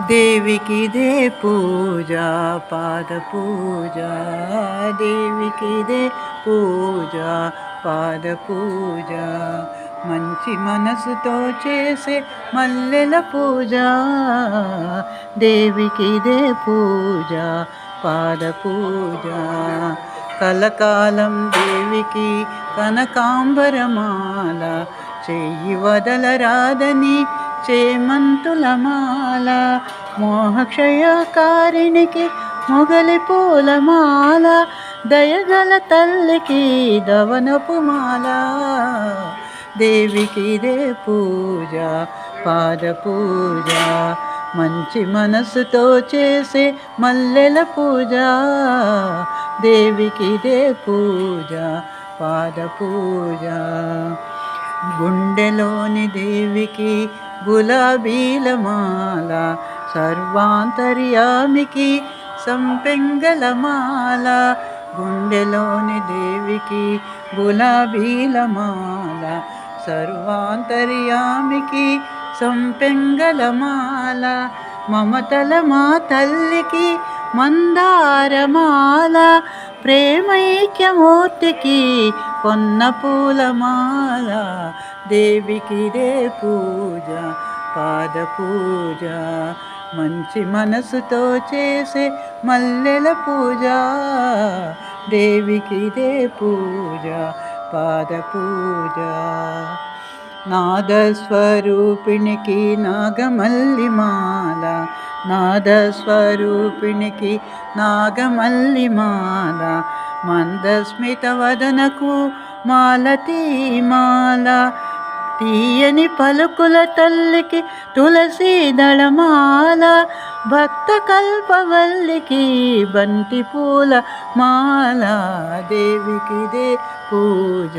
దేవికి దే పూజ పాద పూజ. దేవికి దే పూజ పాద పూజ. మంచి మనసుతో చేసే మల్లెల పూజ. దేవికి దే పూజ పాద పూజ. కలకాలం దేవికి కనకాంబరమాల. చెయ్యి వదలరాదని చేమంతులమాల మోహక్షయకారిణికి మొగలి పూలమాల దయగల తల్లికి దవనపు మాల. దేవికి దే పూజ పాద పూజ మంచి మనసుతో చేసే మల్లెల పూజ. దేవికి దే పూజ పాద పూజ. గుండెలోని దేవికి గులాబీల మాల సర్వాంతర్యామికి సంపెంగల మాల గుండెలోని దేవికి గులాబీల మాల సర్వాంతర్యామికి సంపెంగల మాల మమతల మా తల్లికి మందారమాల ప్రేమైక్యమూర్తికి కొన్న పూలమాల దేవికిదే పూజ పాద పూజ. మంచి మనసుతో చేసే మల్లెల పూజ దేవికిదే పూజ పాద పూజ. నాదస్వరూపిణికి నాగమల్లిమాల నాదస్వరూపిణికి నాగమల్లిమాల మందస్మిత వదనకు మాలతీ మాల తీయని పలుకుల తల్లికి తులసి దళమాల భక్త కల్పవల్లికి బంతి పూల మాల దేవికి దే పూజ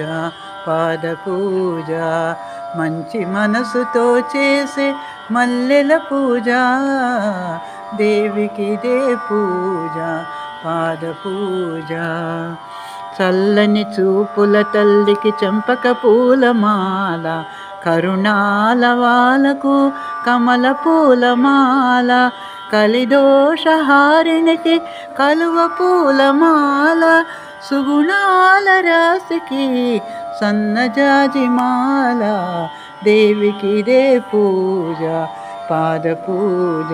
పాద పూజ మంచి మనసుతో చేసే మల్లెల పూజ దేవికి దే పూజ. పాద పూజ చల్లని చూపుల తల్లికి చంపక పూలమాల. కరుణాల వాళ్ళకు కమల పూలమాల. కలిదోషహారిణికి కలువ పూలమాల. సుగుణాల రాశికి సన్నజాజిమాల దేవికిదే పూజ పాద పూజ